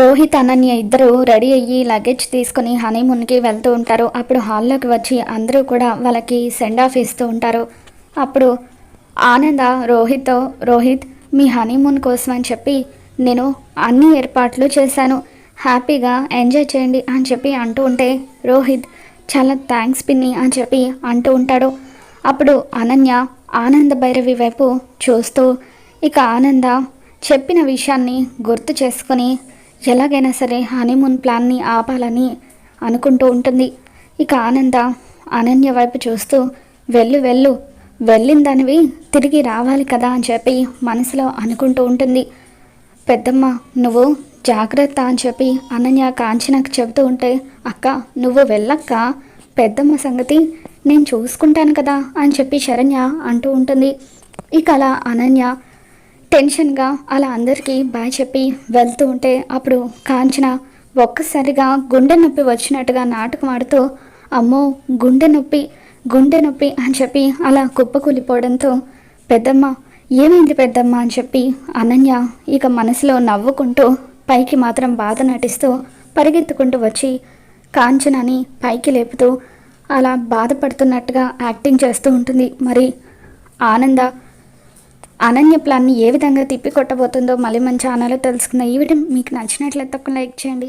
రోహిత్ అనన్య ఇద్దరు రెడీ అయ్యి లగేజ్ తీసుకుని హనీమూన్కి వెళ్తూ ఉంటారు. అప్పుడు హాల్లోకి వచ్చి అందరూ కూడా వాళ్ళకి సెండ్ ఆఫ్ ఇస్తూ ఉంటారు. అప్పుడు ఆనంద రోహిత్తో రోహిత్ మీ హనీమూన్ కోసం అని చెప్పి నేను అన్ని ఏర్పాట్లు చేశాను. హ్యాపీగా ఎంజాయ్ చేయండి అని చెప్పి అంటూ ఉంటే రోహిత్ చాలా థ్యాంక్స్ పిన్ని అని చెప్పి అంటూ ఉంటాడు. అప్పుడు అనన్య ఆనంద భైరవి వైపు చూస్తూ ఇక ఆనంద చెప్పిన విషయాన్ని గుర్తు చేసుకొని ఎలాగైనా సరే హనీమూన్ ప్లాన్ని ఆపాలని అనుకుంటూ ఉంటుంది. ఇక ఆనంద అనన్య వైపు చూస్తూ వెళ్ళు వెళ్ళు వెళ్ళిన దానివి తిరిగి రావాలి కదా అని చెప్పి మనసులో అనుకుంటూ ఉంటుంది. పెద్దమ్మ నువ్వు జాగ్రత్త అని చెప్పి అనన్య కాంచనకు చెబుతూ ఉంటే అక్క నువ్వు వెళ్ళక్క పెద్దమ్మ సంగతి నేను చూసుకుంటాను కదా అని చెప్పి శరణ్య అంటూ ఉంటుంది. ఇక అలా అనన్య టెన్షన్గా అలా అందరికీ బాయ్ చెప్పి వెళ్తూ ఉంటే అప్పుడు కాంచన ఒక్కసారిగా గుండె నొప్పి వచ్చినట్టుగా నాటకం ఆడుతూ అమ్మో గుండె నొప్పి గుండె నొప్పి అని చెప్పి అలా కుప్పకూలిపోవడంతో పెద్దమ్మ ఏమైంది పెద్దమ్మ అని చెప్పి అనన్య ఇక మనసులో నవ్వుకుంటూ పైకి మాత్రం బాధ నటిస్తూ పరిగెత్తుకుంటూ వచ్చి కాంచనని పైకి లేపుతూ అలా బాధపడుతున్నట్టుగా యాక్టింగ్ చేస్తూ ఉంటుంది. మరి ఆనంద అనన్య ప్లాన్ని ఏ విధంగా తిప్పి కొట్టబోతుందో మళ్ళీ మన ఛానల్లో తెలుసుకుందాం. ఈ వీడియో మీకు నచ్చినట్లయితే ఒక లైక్ చేయండి.